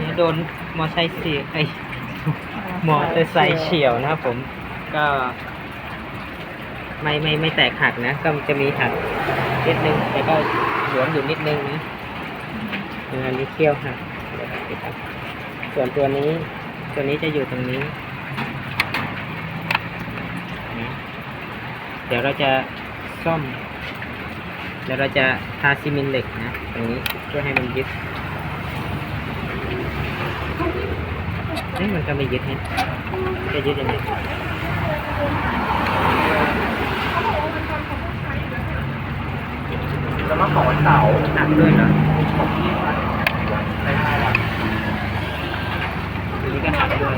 นี่โดนมอไซค์เสียไอยมอเตอร์ไซค์เฉียวนะครับผมก็ไม่ไม่ไม่แตกหักนะ ก็จะมีหักนิดนึง แต่ก็หลวมอยู่นิดนึงนะอันนี้เขี้ยวหักส่วนตัวนี้ ตัวนี้จะอยู่ตรงนี้นะเดี๋ยวเราจะซ่อม เดี๋ยวเราจะทาซีเมนต์เหล็กนะตรงนี้เพื่อให้มันยึดเอ๊ะมันก็ไม่ยึดให้จะยึดยังไงแล้วมาขอวันเสาร์หนักด้วยเหรอของที่วัดไปห้าวันอันนี้ก็หักด้วย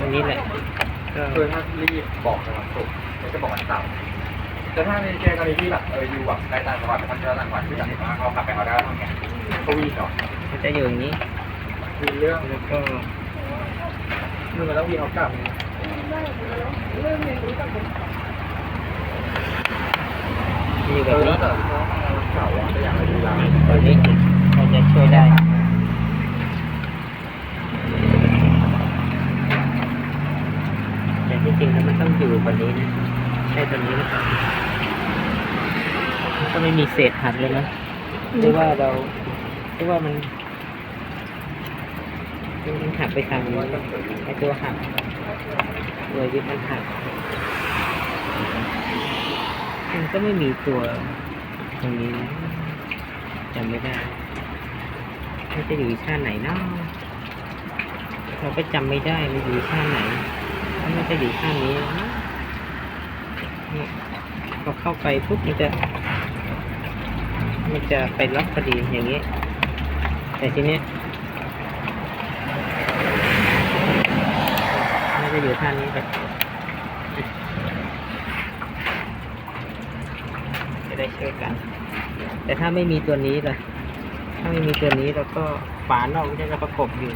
ตรงนี้แหละก็ คือถ้ารีบบอกในวันศุกร์ก็จะบอกวันเสาร์แต่ถ้าในกรณีที่แบบเอออยู่แบบใกล้ต่างจังหวัดไปทำเที่ยวต่างจังหวัดที่แบบว่าเขาขับไปเขาได้ทำไงก็วิ่งเนาะมันจะอยู่อย่างนี้คือเรื่องแล้วก็มึงก็ต้องวิ่งเขากลับอยู่เอแบบอนี้แต่ถ้าวันเสาร์อะก็อยากไปดูร้านตัวนี้ก็จะช่วยได้ แต่ที่จริงแล้ว มันต้องอยู่กว่านี้นะใช่ตัวนี้หรือเปล่ามันก็ไม่มีเศษหักเลยนะหรือว่าเราหรือว่ามันมันหักไปทางนี้ไอตัวหักตัวยึดมันหักมันก็ไม่มีตัวตรงนี้นะจำไม่ได้มันจะอยู่ชาติไหนเนาะเราก็จำไม่ได้มันอยู่ชาติไหนมันจะอยู่ชาตินี้นะเนี่ยพอ เข้าไปปุ๊บมันจะมันจะไปล็อกพอดีอย่างนี้ แต่ทีนี้มันจะอยู่ท่านี้แบบจะได้ช่วยกัน แต่ถ้าไม่มีตัวนี้ล่ะถ้าไม่มีตัวนี้แล้วก็ฝานอกก็จะประกบอยู่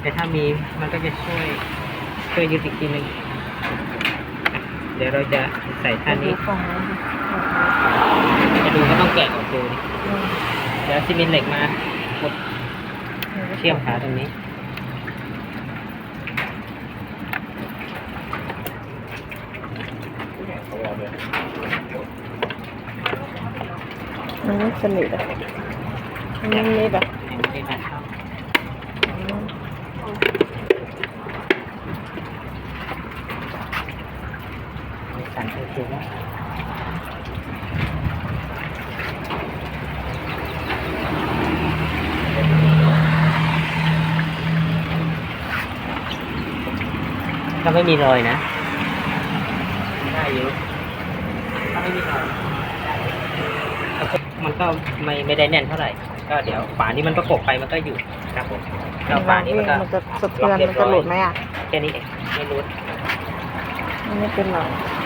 แต่ถ้ามีมันก็จะช่วยช่วยยึดอีกทีหนึ่ง เดี๋ยวเราจะใส่ท่านี้ฝั่งนั้นจะดูก็ต้องแกะออกดูดิเดี๋ยวซีเมนต์เหล็กมากดเชื่อมขาตรงนี้เขาบอกเลยมันไม่สนิทอะมันไม่นิด อะยังไม่ได้เข้าสั่นโอเคแล้วก็ไม่มีรอยนะได้อยู่ถ้าไม่มีรอยมันก็ไม่ไม่ได้แน่นเท่าไหร่ ก็เดี๋ยวฝานี้มันประกบไปมันก็อยู่ครับผมเราฝานี้มันก็มันจะสะเทือนมันจะหลุดไหมอะแค่นี้เองไม่รู้มันไม่เป็นไรอั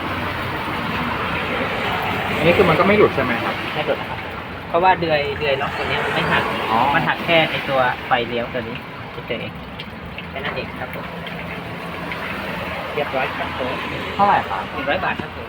นนี้คือมันก็ไม่หลุดใช่ไหมครับ ไม่หลุดนะครับ เพราะว่าเดือยเดือยล็อกตัวเนี้ยมันไม่หัก อ๋อ มันหักแค่ในตัวไฟเลี้ยวตัวนี้เฉยๆแค่นั้นเองครับผม เรียบร้อยครับผมเท่าไหร่ครับหนึ่งร้อยบาทครับผม